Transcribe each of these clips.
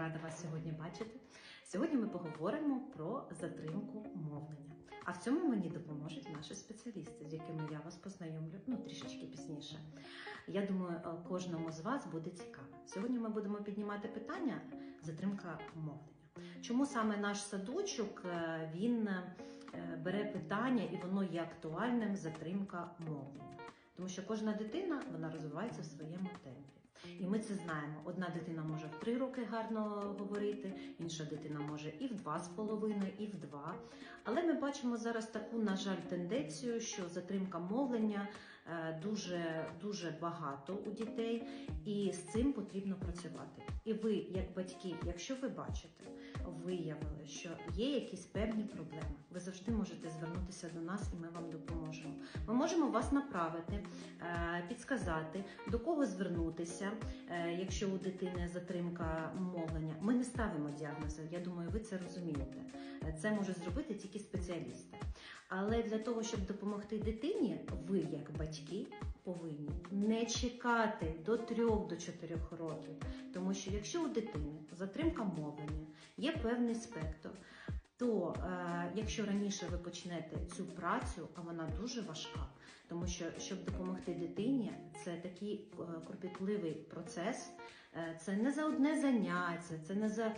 рада вас сьогодні бачити. Сьогодні ми поговоримо про затримку мовлення. А в цьому мені допоможуть наші спеціалісти, з якими я вас познайомлю ну трішечки пізніше. Я думаю, е, кожному з вас буде цікаво. Сьогодні ми будемо піднімати питання затримка мовлення. Чому саме наш садочок е, він е, бере питання і воно є актуальним затримка мовлення? Тому що кожна дитина вона розвивається в своєму темпі. Ми це знаємо. Одна дитина може в три роки гарно говорити, інша дитина може і в два з половиною, і в два. Але ми бачимо зараз таку, на жаль, тенденцію, що затримка мовлення е, дуже дуже багато у дітей, і з цим потрібно працювати. І ви, як батьки, якщо ви бачите, виявили, що є якісь певні проблеми, ви завжди можете звернутися до нас, і ми вам допоможемо. Ми можемо вас направити, е, підсказати, до кого звернутися, е, якщо у дитини затримка мовлення. Ми не ставимо діагнози. Я думаю, ви це розумієте. Е, Це можуть зробити тільки спеціалісти. Але для того, щоб допомогти дитині, ви, як батьки, повинні не чекати до 3 до 4 років. Тому що якщо у дитини затримка мовлення, є певний спектр, то е, якщо раніше ви почнете цю працю, а вона дуже важка, тому що щоб допомогти дитині, це такий е, кропітливий процес, е, це не за одне заняття, це не за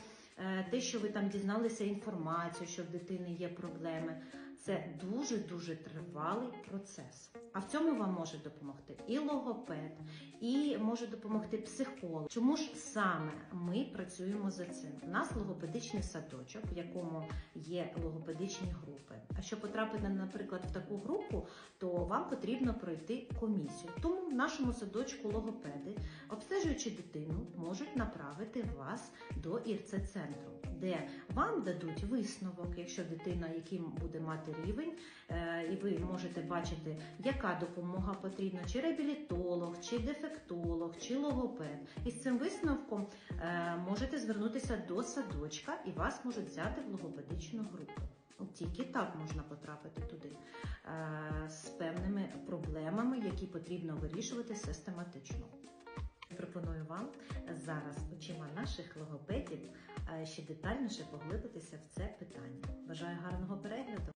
те, що ви там дізналися інформацію, що в дитини є проблеми. Це дуже дуже тривалий процес. А в цьому вам може допомогти і логопед, і може допомогти психолог. Чому ж саме ми працюємо за цим? У нас логопедичний садочок, в якому є логопедичні групи. А щоб потрапити, наприклад, в таку групу, то вам потрібно пройти комісію. Тому в нашому садочку логопеди, обстежуючи дитину, можуть направити вас до ІРЦ-центру, де вам дадуть висновок, якщо дитина, яким буде мати рівень, е, і ви можете бачити, яка допомога потрібна, чи реабілітолог, чи дефектолог, чи логопед. І з цим висновком е, можете звернутися до садочка і вас можуть взяти в логопедичну групу. Тільки так можна потрапити туди е, з певними проблемами, які потрібно вирішувати систематично. Пропоную вам зараз очима наших логопедів е, ще детальніше поглибитися в це питання. Бажаю гарного перегляду!